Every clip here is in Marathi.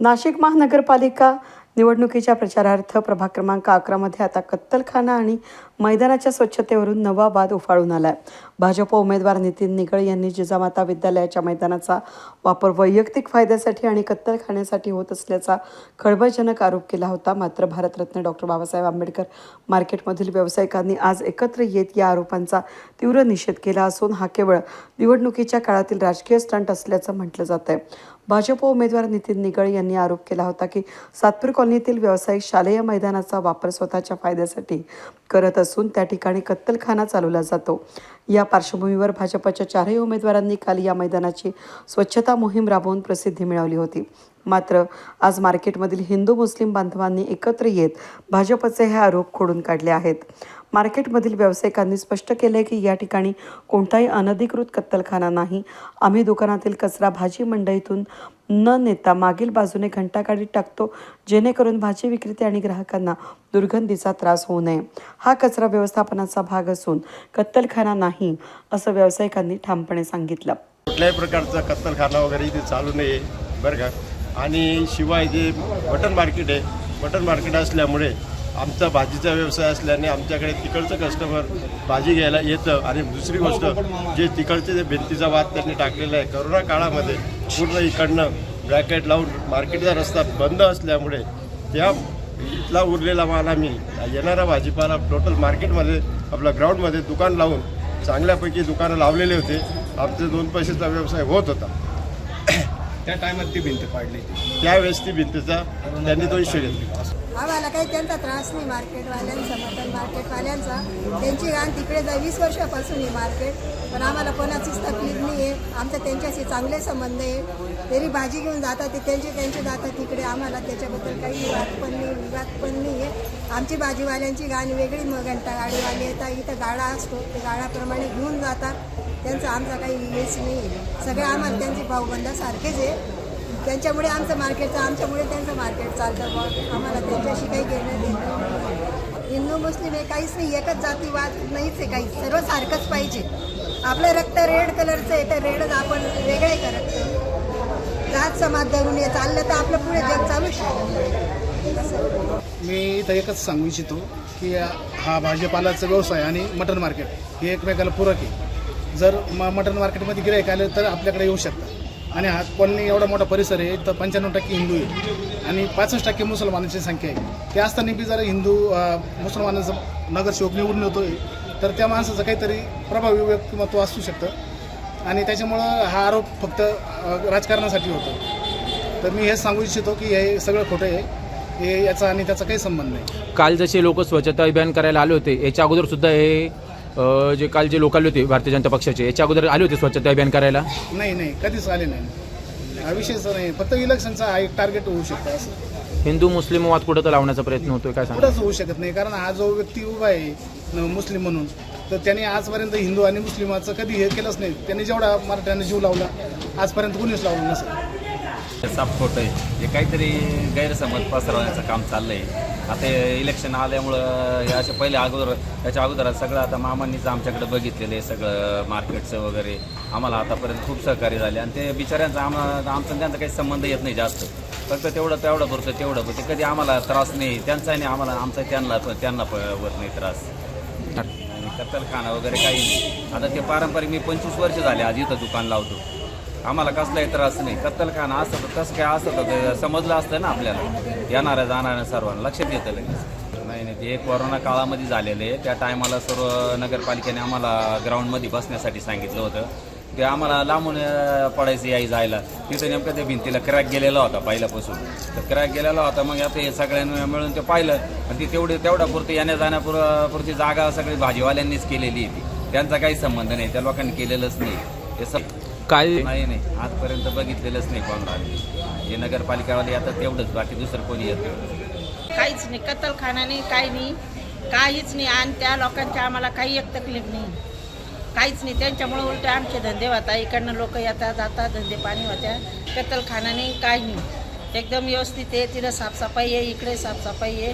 नाशिक महानगरपालिका निवडणुकीच्या प्रचारार्थ प्रभाग क्रमांक अकरामध्ये आता कत्तलखाना आणि मैदानाच्या स्वच्छतेवरून नवा वाद उफाळून आलाय. भाजप उमेदवार नितीन निगळ यांनी जिजामाता विद्यालयाच्या मैदानाचा वापर वैयक्तिक फायद्यासाठी आणि कत्तलखान्यासाठी होत असल्याचा खळबळजनक आरोप केला होता. मात्र भारतरत्न डॉक्टर बाबासाहेब आंबेडकर मार्केटमधील व्यावसायिकांनी आज एकत्र येत या आरोपांचा तीव्र निषेध केला असून हा केवळ निवडणुकीच्या काळातील राजकीय स्टंट असल्याचं म्हटलं जात आहे भाजप उमेदवार नितीन निगळ यांनी आरोप केला होता की सातपूर कॉलनीतील व्यावसायिक शालेय मैदानाचा वापर स्वतःच्या फायद्यासाठी करत असून त्या ठिकाणी कत्तलखाना चालवला जातो. या पार्श्वभूमीवर भाजपच्या चारही उमेदवारांनी काल या मैदानाची स्वच्छता मोहीम राबवून प्रसिद्धी मिळवली होती. मात्र आज मार्केटमधील हिंदू मुस्लिम बांधवांनी एकत्र येत भाजपचे हे आरोप खोडून काढले आहेत. मार्केटमधील व्यावसायिकांनी स्पष्ट केले की या ठिकाणी कोणताही अनधिकृत कत्तलखाना नाही. आम्ही दुकानातील कचरा भाजी मंडईतून न नेता मागील बाजूने घंटागाडीत टाकतो जेणेकरून भाजी विक्रेते आणि ग्राहकांना दुर्गंधीचा त्रास होऊ नये. हा कचरा व्यवस्थापनाचा भाग असून कत्तलखाना नाही असं व्यावसायिकांनी ठामपणे सांगितलं. कुठल्याही प्रकारचा कत्तलखाना वगैरे इथे चालू नये बरं का? आणि शिवाय जे मटन मार्केट आहे मटन मार्केट असल्यामुळे आमचा भाजीचा व्यवसाय असल्याने आमच्याकडे तिकडचं कस्टमर भाजी घ्यायला येतं. आणि दुसरी गोष्ट जे तिकडचे जे भिंतीचा वाद त्यांनी टाकलेला आहे करोना काळामध्ये पूर्ण इकडनं ब्रॅकेट लावून मार्केटचा रस्ता बंद असल्यामुळे त्या इथला उरलेला माल आम्ही येणारा भाजीपाला टोटल मार्केटमध्ये आपल्या ग्राउंडमध्ये दुकान लावून चांगल्यापैकी दुकानं लावलेले होते. आमचे दोन पैशाचा व्यवसाय होत होता. त्या टायमात ती भिंत पाडली त्यावेळेस ती भिंतीचा त्यांनी तो इश्यू घेतला. आम्हाला काही त्यांचा त्रास नाही मार्केटवाल्यांचा मटन मार्केटवाल्यांचा. त्यांची रान तिकडे जा वीस वर्षापासून आहे मार्केट. पण आम्हाला कोणाचीच तकलीफ नाही आहे आमचा त्यांच्याशी चांगले संबंध आहे. तरी भाजी घेऊन जातात ते त्यांचे त्यांचे जातात तिकडे. आम्हाला त्याच्याबद्दल काही विवाद पण नाही विवाद पण नाही आहे आमची भाजीवाल्यांची गाणी वेगळी मग घंटा गाडीवाले येतात. इथं गाडा असतो ते गाडाप्रमाणे घेऊन जातात. त्यांचा आमचा काही हेच नाही आहे सगळे आम्हाला त्यांचे भाऊबंधासारखेच आहे. त्यांच्यामुळे आमचं मार्केटचं आमच्यामुळे त्यांचं मार्केट चालतं. मग आम्हाला त्यांच्याशी काही घेणं देणं नाही. हिंदू मुस्लिम हे काहीच नाही. एकच जातीवाद नाहीच आहे काही. सर्व सारखंच पाहिजे. आपलं रक्त रेड कलरचं आहे तर रेडच आपण वेगळे करत जात समाज धरून हे चाललं तर आपलं पुढे जग चालू शकतं. मी इथं एकच सांगू इच्छितो की हा भाजीपालाचा व्यवसाय आणि मटन मार्केट हे एकमेकाला पूरक आहे. जर म मटन मार्केटमध्ये गिरायक आले तर आपल्याकडे येऊ शकतात. आणि हा कॉलनी एवढा मोठा परिसर आहे तर पंच्याण्णव टक्के हिंदू आहे. आणि पासष्ट टक्के मुसलमानांची संख्या आहे. ते असताना बी जर हिंदू अं, मुसलमानाचा नगरसेवक निवडून आहे तर त्या माणसाचं काहीतरी प्रभावी व्यक्तिमत्व असू शकतं. आणि त्याच्यामुळं हा आरोप फक्त राजकारणासाठी होतो. तर मी हेच सांगू इच्छितो की हे सगळं खोटं आहे. हे याचा आणि त्याचा काही संबंध नाही. काल जसे लोक स्वच्छता अभियान करायला आले होते याच्या अगोदर सुद्धा हे जे काल जे लोक आले होते भारतीय जनता पक्षाचे याच्या अगोदर आले होते स्वच्छता अभियान करायला? नाही नाही कधीच आले नाही. हा विषयच नाही. फक्त इलेक्शनचा हा एक टार्गेट होऊ शकतं असं. हिंदू मुस्लिम वाद कुठं तर लावण्याचा प्रयत्न होतोय काय सांगा कुठंच होऊ शकत नाही. कारण हा जो व्यक्ती उभा आहे न- मुस्लिम म्हणून तर त्याने आजपर्यंत हिंदू आणि मुस्लिमाचं कधी हे केलंच नाही. त्यांनी जेवढा मराठ्याने जीव लावला आजपर्यंत कुणीच लावलं नसेल साप खोटं आहे. हे काहीतरी गैरसमज पसरवण्याचं काम चाललं आहे आता इलेक्शन आल्यामुळं हे असे पहिले अगोदर त्याच्या अगोदर सगळं आता मामांनीच आमच्याकडे बघितलेलं आहे सगळं मार्केटचं वगैरे. आम्हाला आतापर्यंत खूप सहकार्य झाले आणि ते बिचाऱ्यांचा आम्हाला आमचा त्यांचा काही संबंध येत नाही जास्त. फक्त तेवढं तेवढं पुरतं तेवढं पण ते कधी आम्हाला त्रास नाही त्यांचा नाही आम्हाला आमचा त्यांना त्यांना प- होत नाही त्रास. कत्तलखाना वगैरे काही नाही. आता ते पारंपरिक मी पंचवीस वर्ष झाले आज इथं दुकान लावतो. आम्हाला कसलाही त्रास नाही. कत्तलखाना असतं तर तसं काय असतं तर ते समजलं असतं ना आपल्याला. येणाऱ्या जाणाऱ्या सर्वांना. लक्षात येतं लगेच. नाही नाही ते कोरोना काळामध्ये झालेलं आहे. त्या टायमाला सर्व नगरपालिकेने आम्हाला ग्राउंडमध्ये बसण्यासाठी सांगितलं होतं. ते आम्हाला लांबून पडायचं यायी जायला. तिथं नेमकं त्या भिंतीला क्रॅक गेलेला होता पहिल्यापासून. तर क्रॅक गेलेला होता. मग आता हे सगळ्यांनी मिळून ते पाहिलं. आणि ती तेवढी तेवढ्या पुरती येण्या जाण्यापुर पुरती जागा सगळी भाजीवाल्यांनीच केलेली आहे ती त्यांचा काही संबंध नाही. त्या लोकांनी केलेलंच नाही. हे सब काय? नाही नाही आजपर्यंत बघितलेलंच नाही कोणाला हे नगरपालिकावाले आता तेवढंच बाकी दुसरं कोणी येत नाही. काहीच नाही. कत्तलखाना नाही काही नाही. काहीच नाही. आणि त्या लोकांच्या आम्हाला काही एक तकलीफ नाही. काहीच नाही. त्यांच्यामुळे उलटे आमचे धंदे होता. इकडनं लोक येतात जातात धंदे पाणी होत्या. कत्तलखाना नाही काही नाही. एकदम व्यवस्थित आहे. तिथं साफसफाई आहे इकडे साफसफाई आहे.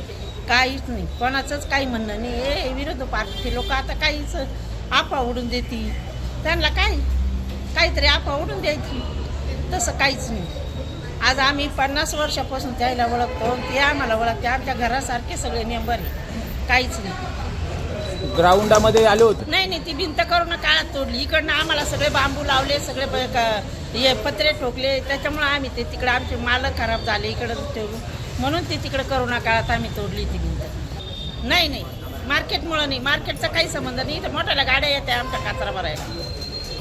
काहीच नाही. कोणाचंच काही म्हणणं नाही. हे विरोध पार्टीचे लोक आता काहीच आपा उडून देतील. त्यांना काय? काहीतरी आपा उडून द्यायची. तसं काहीच नाही. आज आम्ही पन्नास वर्षापासून त्याला ओळखतो. ते आम्हाला ओळखते. आमच्या घरासारखे सगळे मेंबर आहे. काहीच नाही. ग्राउंडामध्ये आले होते? नाही नाही. ती भिंत करून काळात तोडली. इकडनं आम्हाला सगळे बांबू लावले सगळे हे पत्रे ठोकले. त्याच्यामुळे आम्ही ते तिकडे आमचे माल खराब झाले इकडं ठेवून. म्हणून ती तिकडे करोना काळात आम्ही तोडली ती भिंत. नाही नाही. मार्केटमुळं नाही. मार्केटचा काही संबंध नाही. इथं मोठ्याला गाड्या येत्या आमच्या काचरा भरायला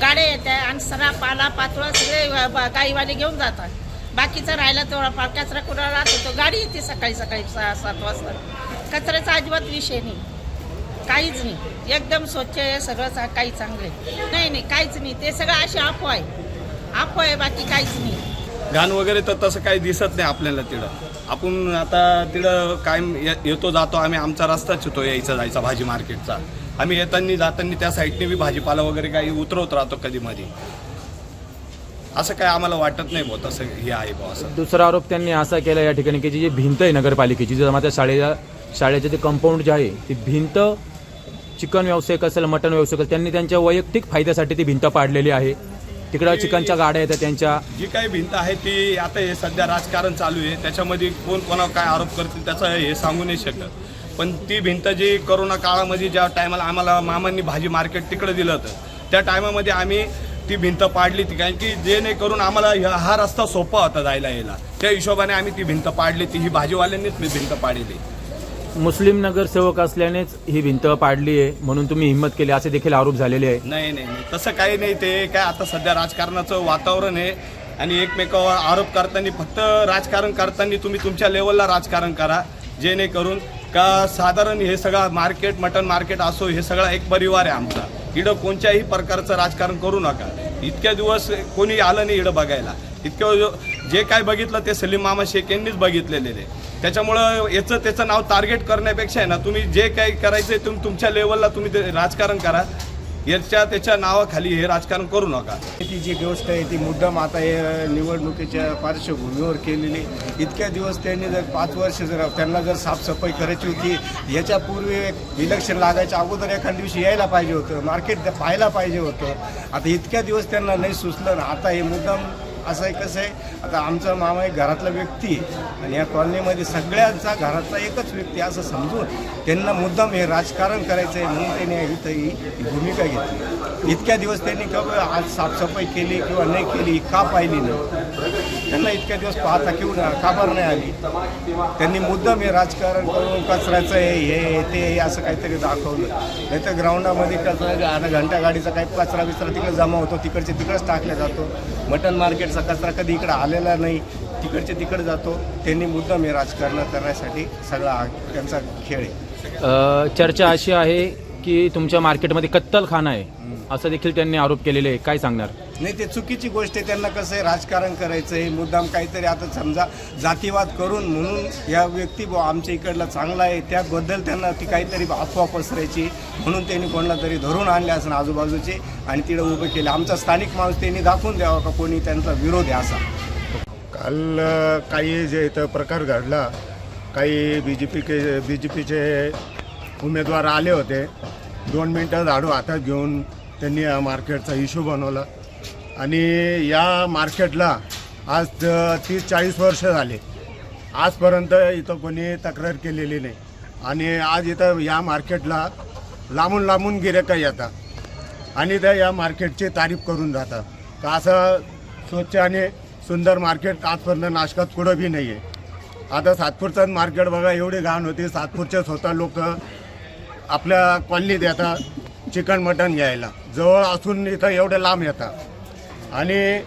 गाड्या येत्या आणि सरा पाला पाचोळा सगळे ब- ब- गाईवाले घेऊन जातात. बाकीचा राहिला तेवढा फार कचरा कुठं राहतो तो गाडी येते सकाळी सकाळी सहा सात वाजता. कचऱ्याचा अजिबात विषय नाही. काहीच नाही. एकदम स्वच्छ आहे सगळं चा- काही चांगलं आहे. नाही नाही काहीच नाही. ते सगळं असे अफवा आहे. अफवा आहे बाकी काहीच नाही. घाण वगैरे तर तसं काही दिसत नाही आपल्याला तिथं आपण आता तिथं कायम ये- येतो जातो आम्ही आमचा रस्ताच येतो यायचा जायचा भाजी मार्केटचा. आम्ही येताना जाताना त्या साईडने बी भाजीपाला वगैरे काही उतरवत राहतो कधी मध्ये असं काय आम्हाला वाटत नाही भाऊ तसं हे आहे भाऊ असं. दुसरा आरोप त्यांनी असा केला या ठिकाणी की जी जी भिंत आहे नगरपालिकेची जी माझ्या शाळेला शाळेचे जे कंपाऊंड जे आहे ती भिंत चिकन व्यावसायिक असेल मटन व्यावसायिक असेल त्यांनी त्यांच्या वैयक्तिक फायद्यासाठी ती भिंत पाडलेली आहे. तिकडं चिकनच्या गाड्या येतात त्यांच्या. जी काही भिंत आहे ती आता हे सध्या राजकारण चालू आहे. त्याच्यामध्ये कोण कोणावर काय आरोप करतील त्याचं हे सांगू नाही शकत. पण ती भिंत जी करोना काळामध्ये ज्या टायमाला आम्हाला मामांनी भाजी मार्केट तिकडे दिलं होतं त्या टायमामध्ये आम्ही ती भिंत पाडली ती कारण की जेणेकरून आम्हाला हा रस्ता सोपा होता जायला यायला. त्या हिशोबाने आम्ही ती भिंत पाडली ती ही भाजीवाल्यांनीच मी भिंत पाडली. मुस्लिम नगरसेवक असल्यानेच ही भिंत पाडली आहे म्हणून तुम्ही हिंमत केली असे देखील आरोप झालेले आहे नाही नाही नाही. तसं काही नाही ते. काय आता सध्या राजकारणाचं वातावरण आहे आणि एकमेकावर आरोप करताना फक्त राजकारण करताना तुम्ही तुमच्या लेवलला राजकारण करा. जेणेकरून का साधारण हे सगळं मार्केट मटन मार्केट असो हे सगळा एक परिवार आहे आमचा. इडं कोणत्याही प्रकारचं राजकारण करू नका. इतक्या दिवस कोणी आलं नाही इडं बघायला. इतक्या जे काय बघितलं ते सलीम मामा शेख यांनीच बघितलेले त्याच्यामुळं याचं त्याचं नाव टार्गेट करण्यापेक्षा आहे ना तुम्ही जे काही करायचं आहे तुम्ही तुमच्या लेवलला तुम्ही ते राजकारण करा. याच्या त्याच्या नावाखाली हे राजकारण करू नका. ती जी गोष्ट आहे ती मुद्दाम आता हे निवडणुकीच्या पार्श्वभूमीवर केलेली इतक्या दिवस त्यांनी जर पाच वर्ष जर त्यांना जर साफसफाई करायची होती याच्यापूर्वी इलेक्शन लागायच्या अगोदर एखाद्या दिवशी यायला पाहिजे होतं मार्केट पाहायला पाहिजे होतं. आता इतक्या दिवस त्यांना नाही सुचलं ना आता हे मुद्दाम असं आहे कसं आहे आता आमचा मामा एक घरातला व्यक्ती आहे आणि या कॉलनीमध्ये सगळ्यांचा घरातला एकच व्यक्ती असं समजून त्यांना मुद्दाम हे राजकारण करायचं आहे म्हणून त्यांनी इथं ही भूमिका घेतली. इतक्या दिवस त्यांनी का आज साफसफाई केली किंवा नाही केली का पाहिली नाही? त्यांना इतक्या दिवस पाहता का बरं नाही आली? त्यांनी मुद्दाम हे राजकारण करून कचऱ्याचं आहे हे ते हे असं काहीतरी दाखवलं. नाही तर ग्राउंडामध्ये कचरा आणि घंटा गाडीचा काही कचरा बिचरा तिकडे जमा होतो तिकडचे तिकडंच टाकला जातो. मटन मार्केटचा कचरा कधी इकडं आलेला नाही तिकडचे तिकडे जातो. त्यांनी मुद्दाम हे राजकारण करण्यासाठी सगळा हा त्यांचा खेळ आहे. चर्चा अशी आहे की तुमच्या मार्केटमध्ये कत्तलखाना आहे. असं देखील त्यांनी आरोप केलेले आहे. काय सांगणार? नाही ते चुकीची गोष्ट आहे. त्यांना कसं आहे राजकारण करायचं हे मुद्दाम काहीतरी आता समजा जातीवाद करून म्हणून या व्यक्ती बुवा आमच्या इकडला चांगला आहे त्याबद्दल त्यांना ती काहीतरी अफवा पसरायची म्हणून त्यांनी कोणाला तरी धरून आणले असं आजूबाजूचे आणि तिथं उभे केले. आमचा स्थानिक माणूस त्यांनी दाखवून द्यावा का कोणी त्यांचा विरोध आहे असा? काल काही जे इथं प्रकार घडला काही बी जे पी के बी जे पीचे उमेदवार आले होते. दोन मिनटं झाडू हातात घेऊन त्यांनी मार्केटचा इश्यू बनवला. आणि या मार्केटला आज तीस चाळीस वर्ष झाले. आजपर्यंत इथं कोणी तक्रार केलेली नाही. आणि आज इथं या मार्केटला लांबून लांबून गिरेका येतात. आणि त्या या मार्केटची तारीफ करून जातात. का असं स्वच्छ आणि सुंदर मार्केट आजपर्यंत नाशकात कुठं बी नाही आहे आता सातपूरचं मार्केट बघा एवढी घाण होती. सातपूरचे स्वतः लोक आपल्या कॉलनीत येतात चिकन मटन घ्यायला. जवळ असून इथं एवढं लांब येतात. आणि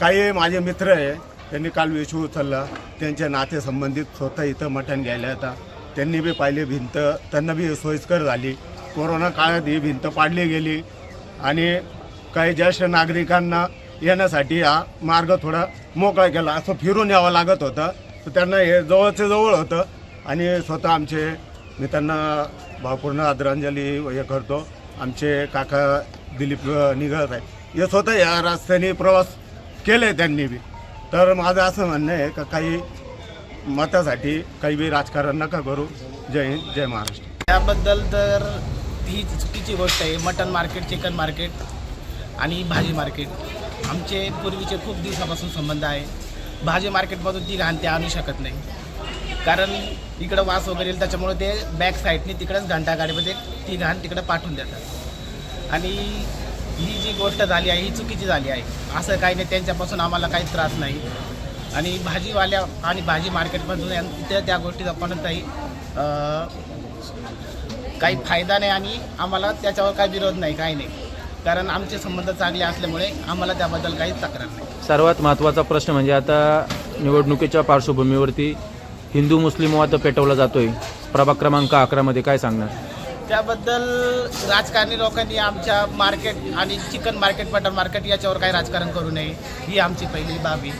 काही माझे मित्र आहे त्यांनी काल वेशू उचलला. त्यांच्या नातेसंबंधित स्वतः इथं मटण घ्यायला होता त्यांनी बी पाहिली भिंत त्यांना बी सोयीस्कर झाली. कोरोना काळात ही भिंत पाडली गेली. आणि काही ज्येष्ठ नागरिकांना येण्यासाठी हा मार्ग थोडा मोकळा केला. असं फिरून यावं लागत होतं. तर त्यांना हे जवळचे जवळ होतं. आणि स्वतः आमचे मी त्यांना भावपूर्ण आदरांजली हे करतो. आमचे काका दिलीप निघत आहे येत होतं या रस्त्याने प्रवास केले त्यांनी बी. तर माझं असं म्हणणं आहे का काही मतासाठी काही बी राजकारण नका करू. जय हिंद जय महाराष्ट्र. त्याबद्दल तर ही चुकीची गोष्ट आहे. मटन मार्केट चिकन मार्केट आणि भाजी मार्केट आमचे पूर्वीचे खूप दिवसापासून संबंध आहे. भाजी मार्केटमधून ती घाण ते आणू शकत नाही. कारण इकडं वास वगैरे येईल त्याच्यामुळे ते बॅक साईडने तिकडंच घंटा गाडीमध्ये ती घाण तिकडं पाठवून देतात. आणि ही जी गोष्ट झाली आहे ही चुकीची झाली आहे. असं काही नाही त्यांच्यापासून आम्हाला काही त्रास नाही. आणि भाजीवाल्या आणि भाजी मार्केटमधून त्या त्या गोष्टीचा कोणताही काही फायदा नाही आणि आम्हाला त्याच्यावर काही विरोध नाही काही नाही. कारण आमचे संबंध चांगले असल्यामुळे आम्हाला त्याबद्दल काही तक्रार नाही. सर्वात महत्त्वाचा प्रश्न म्हणजे आता निवडणुकीच्या पार्श्वभूमीवरती हिंदू मुस्लिम वाद पेटवला जातोय. प्रभाग क्रमांक अकरामध्ये काय सांगणार? त्याबद्दल राजकारणी लोकांनी आमच्या मार्केट आणि चिकन मार्केट मटन मार्केट याच्यावर काही राजकारण करू नये ही आमची पहिली बाबी.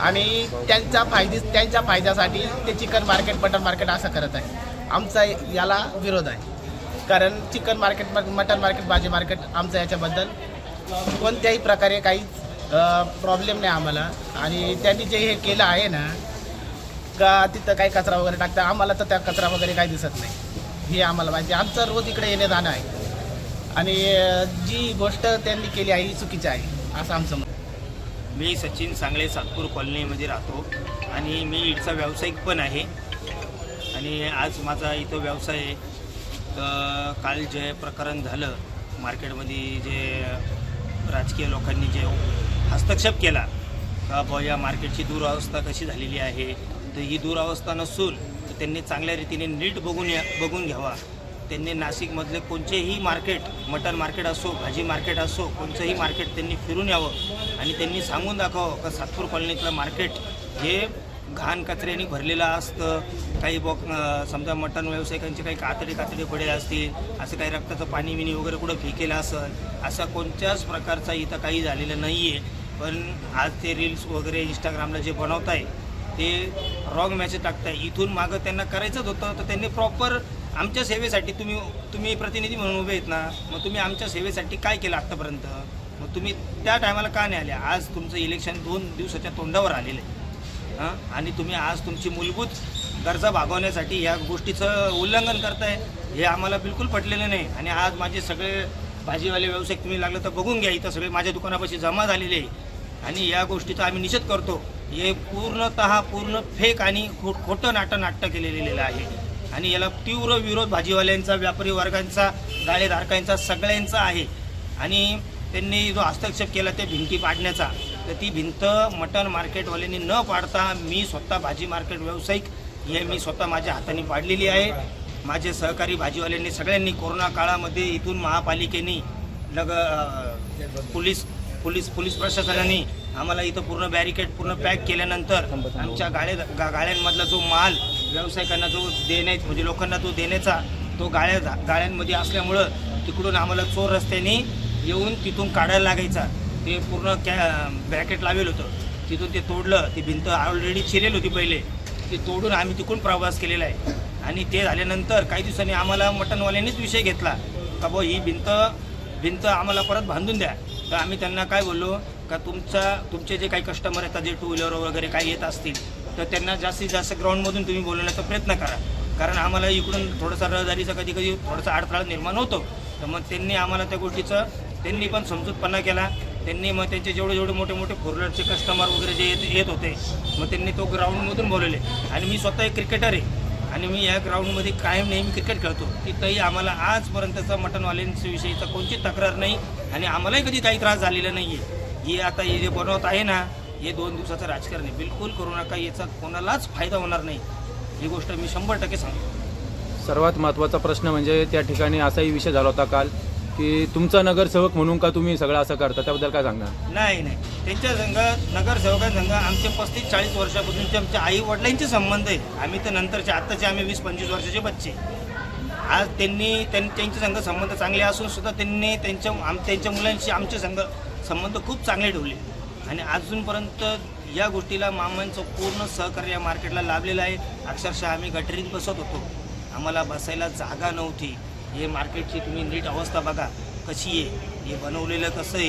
आणि त्यांच्या फायदे त्यांच्या फायद्यासाठी ते चिकन मार्केट मटन मार्केट असं करत आहे. आमचा याला विरोध आहे. कारण चिकन मार्केट मटन मार्केट भाजी मार्केट आमचं याच्याबद्दल कोणत्याही प्रकारे काही प्रॉब्लेम नाही आम्हाला. आणि त्यांनी जे हे केलं आहे ना का तिथं काही कचरा वगैरे टाकता आम्हाला तर त्या कचरा वगैरे काही दिसत नाही. हे आम्हाला माहिती आमचं रोज इकडे येणे जाणं आहे. आणि जी गोष्ट त्यांनी केली आहे ही चुकीची आहे असं आमचं मत. मी सचिन सांगळे सातपूर कॉलनीमध्ये राहतो. आणि मी इथचा व्यावसायिक पण आहे. आणि आज माझा इथं व्यवसाय आहे. तर काल जे प्रकरण झालं मार्केटमध्ये जे राजकीय लोकांनी जे हस्तक्षेप केला का या मार्केटची दुरावस्था कशी झालेली आहे तर ही दुरावस्था नसून त्यांनी चांगल्या रीतीने नीट बघून या बघून घ्यावा. त्यांनी नाशिकमधले कोणतेही मार्केट मटन मार्केट असो भाजी मार्केट असो कोणतंही मार्केट त्यांनी फिरून यावं आणि त्यांनी सांगून दाखवावं का सातपूर कॉलनीतलं मार्केट हे घाण कचऱ्याने भरलेलं असतं. काही बॉ समजा मटण व्यावसायिकांचे काही कातडी कातडी पडले असतील असं काही रक्ताचं पाणी विणी वगैरे कुठं फेकेलं असेल असा कोणत्याच प्रकारचा इथं काही झालेलं नाही आहे पण आज ते रील्स वगैरे इंस्टाग्रामला जे बनवत आहे ते रॉंग मॅसेज टाकताय. इथून मागं त्यांना करायचंच होतं तर त्यांनी प्रॉपर आमच्या सेवेसाठी तुम्ही तुम्ही प्रतिनिधी म्हणून उभे आहेत ना मग तुम्ही आमच्या सेवेसाठी काय केलं आत्तापर्यंत? मग तुम्ही त्या टायमाला का नाही आल्या आज तुमचं इलेक्शन दोन दिवसाच्या तोंडावर आलेलं आहे. हां? आणि तुम्ही आज तुमची मूलभूत गरजा भागवण्यासाठी या गोष्टीचं उल्लंघन करताय हे आम्हाला बिलकुल पटलेलं नाही. आणि आज माझे सगळे भाजीवाले व्यावसायिक तुम्ही लागलं तर बघून घ्या इथं सगळे माझ्या दुकानापाशी जमा झालेले आहे. आणि या गोष्टीचा आम्ही निषेध करतो. हे पूर्णतः पूर्ण फेक आणि खो खोटं नाटं नाट्य केलेलं आहे. आणि याला तीव्र विरोध भाजीवाल्यांचा व्यापारी वर्गांचा गाळेधारकांचा सगळ्यांचा आहे. आणि त्यांनी जो हस्तक्षेप केला ते भिंती पाडण्याचा तर ती भिंत मटन मार्केटवाल्यांनी न पाडता मी स्वतः भाजी मार्केट व्यावसायिक हे मी स्वतः माझ्या हाताने पाडलेली आहे. माझे सहकारी भाजीवाल्यांनी सगळ्यांनी कोरोना काळामध्ये इथून महापालिकेने लग पोलीस पोलीस पोलीस प्रशासनाने आम्हाला इथं पूर्ण बॅरिकेड पूर्ण पॅक केल्यानंतर आमच्या गाळे गा जो माल व्यावसायिकांना जो देण्या म्हणजे लोकांना तो देण्याचा तो गाळ्या गाळ्यांमध्ये असल्यामुळं तिकडून आम्हाला चोर रस्त्याने येऊन तिथून काढायला लागायचा. ते पूर्ण कॅ ब्रॅकेट लावेल होतं. तिथून ते तोडलं ती भिंत ऑलरेडी चिरेल होती पहिले. ते तोडून आम्ही तिकडून प्रवास केलेला आहे. आणि ते झाल्यानंतर काही दिवसांनी आम्हाला मटनवाल्यांनीच विषय घेतला. का भाऊ ही भिंत भिंत आम्हाला परत बांधून द्या. तर आम्ही त्यांना काय बोललो का तुमचा तुमचे जे काही कस्टमर येतात जे टू व्हीलर वगैरे काही येत असतील तर त्यांना जास्तीत जास्त ग्राउंडमधून तुम्ही बोलवण्याचा प्रयत्न करा. कारण आम्हाला इकडून थोडासा रहदारीचा कधी कधी थोडासा अडथळा निर्माण होतो. तर मग त्यांनी आम्हाला त्या गोष्टीचं त्यांनी पण समजूतपणा केला. त्यांनी मग त्यांचे जेवढे जेवढे मोठे मोठे फोर व्हीलरचे कस्टमर वगैरे जे येत येत होते मग त्यांनी तो ग्राउंडमधून बोलवले. आणि मी स्वतः एक क्रिकेटर आहे. आणि मी या ग्राउंडमध्ये कायम नेहमी क्रिकेट खेळतो. तिथंही आम्हाला आजपर्यंतचा मटणवाल्यांच्या विषयीचा कोणती तक्रार नाही. आणि आम्हालाही कधी काही त्रास झालेला नाही आहे हे आता हे जे बनवत आहे ना हे दोन दिवसाचं राजकारण आहे. बिलकुल करू नका याचा कोणालाच फायदा होणार नाही. ही गोष्ट मी शंभर टक्के सांगतो सर्वात महत्त्वाचा प्रश्न म्हणजे त्या ठिकाणी असाही विषय झाला होता काल की तुमचा नगरसेवक म्हणून का तुम्ही सगळं असं करता? त्याबद्दल काय सांगणार? नाही नाही. त्यांच्या संघ नगरसेवकांसंघ आमचे पस्तीस चाळीस वर्षापासूनचे आमच्या आई वडिलांचे संबंध आहेत. आम्ही तर नंतरचे आत्ताचे आम्ही वीस पंचवीस वर्षाचे बच्चे आज त्यांनी त्यां त्यांचे संघ संबंध चांगले असून सुद्धा त्यांनी त्यांच्या आम त्यांच्या मुलांशी आमचे संघ संबंध खूप चांगले ठेवले. आणि अजूनपर्यंत या गोष्टीला मामांचं पूर्ण सहकार्य या मार्केटला लाभलेलं आहे. अक्षरशः आम्ही गटरीत बसत होतो. आम्हाला बसायला जागा नव्हती. हे मार्केटची तुम्ही नीट अवस्था बघा. कशी आहे? हे बनवलेलं कसं आहे?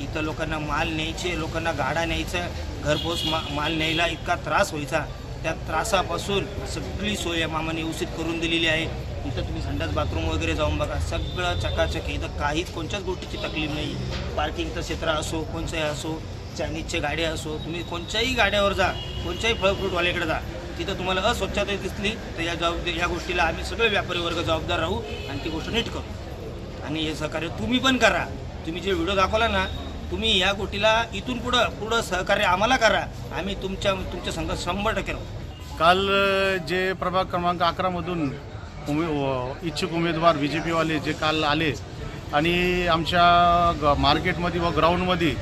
इथं लोकांना माल न्यायचे लोकांना गाडा न्यायचं घरपोच मा माल न्यायला इतका त्रास व्हायचा. त्या त्रासापासून सगळी सोय मामाने व्यवस्थित करून दिलेली आहे. इथं तुम्ही संडास बाथरूम वगैरे जाऊन बघा. सगळं चकाचक. इथं काहीच कोणत्याच गोष्टीची तकलीफ नाही. पार्किंगचं क्षेत्र असो कोणचंही असो चायनीजच्या गाड्या असो तुम्ही कोणत्याही गाड्यावर जा. कोणत्याही फळफ्रूटवाल्याकडे जा. तिथं तुम्हाला अस्वच्छता दिसली तर या जबाबदारी या गोष्टीला आम्ही सगळे व्यापारी वर्ग जबाबदार राहू आणि ती गोष्ट नीट करू. आणि हे सहकार्य तुम्ही पण करा. तुम्ही जे व्हिडिओ दाखवला ना तुम्ही या गोष्टीला इथून पुढं पुढं सहकार्य आम्हाला करा. आम्ही तुमच्या तुमच्या संघ शंभर टक्के राहू. काल जे प्रभाग क्रमांक अकरामधून उमे इच्छुक उमेदवार बी जे पीवाले जे काल आले आणि आमच्या ग मार्केटमध्ये व ग्राउंडमध्ये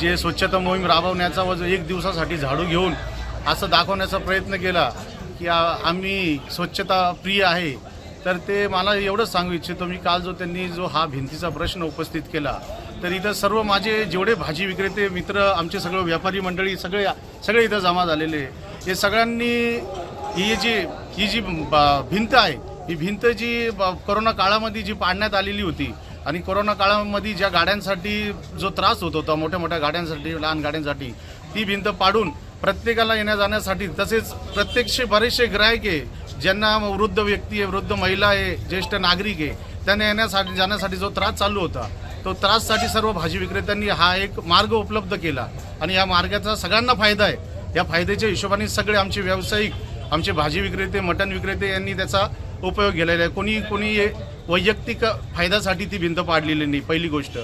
जे स्वच्छता मोहीम राबवण्याचा व एक दिवसासाठी झाडू घेऊन असं दाखवण्याचा प्रयत्न केला की आम्ही स्वच्छता प्रिय आहे. तर ते मला एवढंच सांगू इच्छितो मी काल जो त्यांनी जो हा भिंतीचा प्रश्न उपस्थित केला तर इथं सर्व माझे जेवढे भाजी विक्रेते मित्र आमचे सगळे व्यापारी मंडळी सगळे सगळे इथं जमा झालेले. हे सगळ्यांनी ही जी ही जी भिंत आहे ही भिंत जी कोरोना काळामध्ये जी पाडण्यात आलेली होती आणि कोरोना काळामध्ये ज्या गाड्यांसाठी जो त्रास होत होता मोठ्या मोठ्या गाड्यांसाठी लहान गाड्यांसाठी ती भिंत पाडून प्रत्येकाला येण्या जाण्यासाठी तसेच प्रत्यक्ष बरेचसे ग्राहक आहे ज्यांना वृद्ध व्यक्ती आहे वृद्ध महिला आहे ज्येष्ठ नागरिक आहे त्यांना येण्यासाठी जाण्यासाठी जो त्रास चालू होता तो त्राससाठी सर्व भाजी विक्रेत्यांनी हा एक मार्ग उपलब्ध केला आणि या मार्गाचा सगळ्यांना फायदा आहे. या फायद्याच्या हिशोबाने सगळे आमचे व्यावसायिक आमचे भाजी विक्रेते मटण विक्रेते यांनी त्याचा उपयोग केलेला आहे. कोणी कोणी वैयक्तिक फायद्यासाठी ती भिंत पाडलेली नाही पहिली गोष्ट.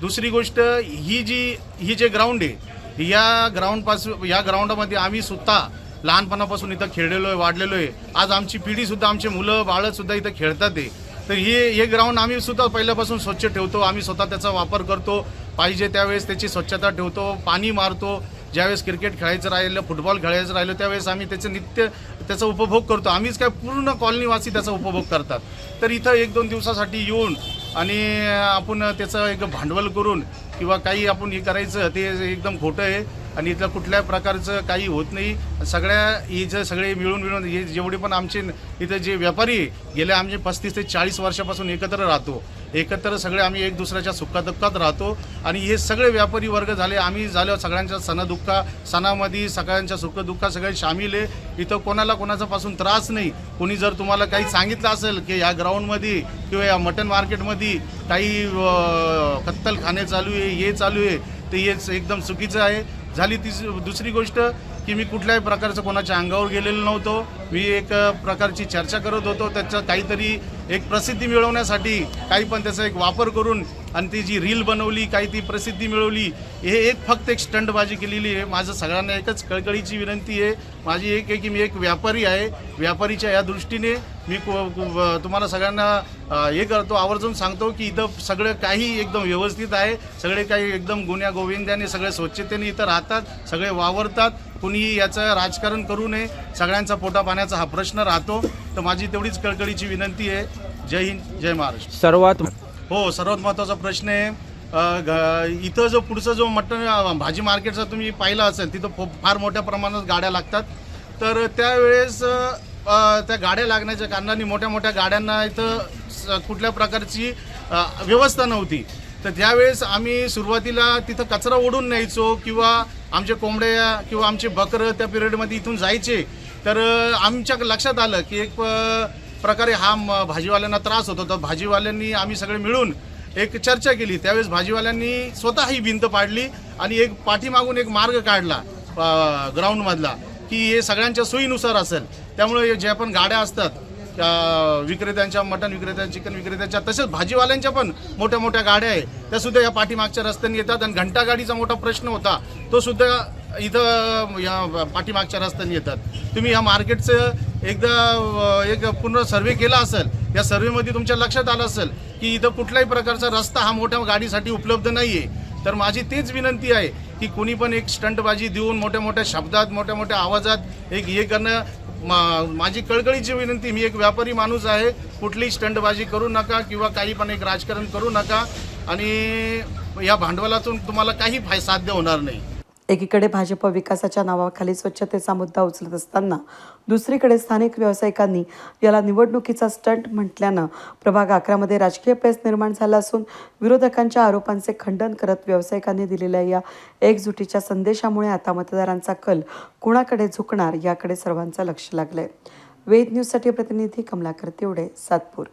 दुसरी गोष्ट ही जी ही जे ग्राउंड आहे या ग्राउंडपासून या ग्राउंडमध्ये आम्ही सुद्धा लहानपणापासून इथं खेळलेलो आहे वाढलेलो आहे. आज आमची पिढीसुद्धा आमचे मुलं बाळंसुद्धा इथं खेळतात आहे. तर हे हे ग्राउंड आम्ही सुद्धा पहिल्यापासून स्वच्छ ठेवतो. आम्ही स्वतः त्याचा वापर करतो. पाहिजे त्यावेळेस त्याची स्वच्छता ठेवतो. पाणी मारतो. ज्यावेळेस क्रिकेट खेळायचं राहिलं फुटबॉल खेळायचं राहिलं त्यावेळेस आम्ही त्याचं नित्य त्याचा उपभोग करतो. आम्हीच काय पूर्ण कॉलनीवासी त्याचा उपभोग करतात. तर इथं एक दोन दिवसासाठी येऊन आणि आपण त्याचं एक भांडवल करून किंवा काही आपण हे करायचं ते एकदम खोटं आहे. आणि इथलं कुठल्या प्रकारचं काही होत नाही. सगळ्या हे जे सगळे मिळून मिळून हे जेवढे पण आमचे इथं जे व्यापारी गेले गेल्या आमचे पस्तीस ते चाळीस वर्षापासून एकत्र राहतो. एकत्र सगळे आम्ही एक दुसऱ्याच्या सुखादुःखात राहतो. आणि हे सगळे व्यापारी वर्ग झाले आम्ही झालो सगळ्यांच्या सणादुःखा सणामध्ये सगळ्यांच्या सुखदुःखात सगळे सामील आहे. इथं कोणाला कोणाचा पासून त्रास नाही. कोणी जर तुम्हाला काही सांगितलं असेल की या ग्राउंडमध्ये किंवा या मटन मार्केटमध्ये काही कत्तलखाने चालू आहे हे चालू आहे ते हेच एकदम चुकीचं आहे. झाली ती दुसरी गोष्ट की मी कुठल्याही प्रकारचं कोणाच्या अंगावर गेलेलो नव्हतो. मी एक प्रकारची चर्चा करत होतो. त्याचं काहीतरी एक प्रसिद्धी मिळवण्यासाठी काही पण त्याचा एक वापर करून आणि ती जी रील बनवली काही ती प्रसिद्धी मिळवली हे एक फक्त एक स्टंटबाजी केलेली आहे. माझं सगळ्यांना एकच कळकळीची विनंती आहे. माझी एक आहे की मी एक व्यापारी आहे. व्यापारीच्या या दृष्टीने मी तुम्हाला सगळ्यांना हे करतो आवर्जून सांगतो की इथं सगळं काही एकदम व्यवस्थित आहे. सगळे काही एकदम गुन्ह्या गोविंद्याने सगळे स्वच्छतेने इथं राहतात सगळे वावरतात. कुणीही याचं राजकारण करू नये. सगळ्यांचा पोटा पाण्याचा हा प्रश्न राहतो. तर माझी तेवढीच कळकळीची विनंती आहे. जय हिंद जय महाराष्ट्र. सर्वात हो सर्वात महत्त्वाचा प्रश्न आहे इथं जो पुढचा जो मटण भाजी मार्केटचा तुम्ही पाहिला असेल तिथं फार मोठ्या प्रमाणात गाड्या लागतात. तर त्यावेळेस त्या गाड्या लागण्याच्या कारणाने मोठ्या मोठ्या गाड्यांना इथं कुठल्या प्रकारची व्यवस्था नव्हती. तर त्यावेळेस आम्ही सुरुवातीला तिथं कचरा ओढून न्यायचो किंवा आमचे कोंबड्या किंवा आमचे बकरं त्या पिरियडमध्ये इथून जायचे. तर आमच्या लक्षात आलं की एक प्रकारे हा म- भाजीवाल्यांना त्रास होत. होता भाजीवाल्यांनी आम्ही सगळे मिळून एक चर्चा केली. त्यावेळेस भाजीवाल्यांनी स्वतः ही भिंत पाडली आणि एक पाठीमागून एक मार्ग काढला ग्राउंडमधला की हे सगळ्यांच्या सोयीनुसार असेल. त्यामुळे जे पण गाड्या असतात विक्रेत्यांच्या मटण विक्रेत्या चिकन विक्रेत्यांच्या तसेच भाजीवाल्यांच्या पण मोठ्या मोठ्या गाड्या आहे त्या सुद्धा या पाठीमागच्या रस्त्याने येतात आणि घंटा गाडीचा मोठा प्रश्न होता. तो सुद्धा इथं या पाठीमागच्या रस्त्याने येतात. तुम्ही या मार्केटचं एकदा एक पूर्ण सर्वे केला असेल या सर्वेमध्ये तुमच्या लक्षात आलं असेल की इथं कुठल्याही प्रकारचा रस्ता हा मोठ्या गाडीसाठी उपलब्ध नाही आहे तर माझी तीच विनंती आहे की कोणी पण एक स्टंटबाजी देऊन मोठ्या मोठ्या शब्दात मोठ्या मोठ्या आवाजात एक हे करणं मा माझी कळकळीची विनंती मी एक व्यापारी माणूस आहे कुठलीही स्टंटबाजी करू नका किंवा काही पण एक राजकारण करू नका आणि या भांडवलातून तुम्हाला काही फाय साध्य होणार नाही. एकीकडे भाजप विकासाच्या नावाखाली स्वच्छतेचा मुद्दा उचलत असताना दुसरीकडे स्थानिक व्यावसायिकांनी याला निवडणुकीचा स्टंट म्हटल्यानं प्रभाग अकरामध्ये राजकीय पेस निर्माण झाला असून विरोधकांच्या आरोपांचे खंडन करत व्यावसायिकांनी दिलेल्या या एकजुटीच्या संदेशामुळे आता मतदारांचा कल कुणाकडे झुकणार याकडे सर्वांचं लक्ष लागलंय. वेद न्यूजसाठी प्रतिनिधी कमलाकर तेवडे सातपूर.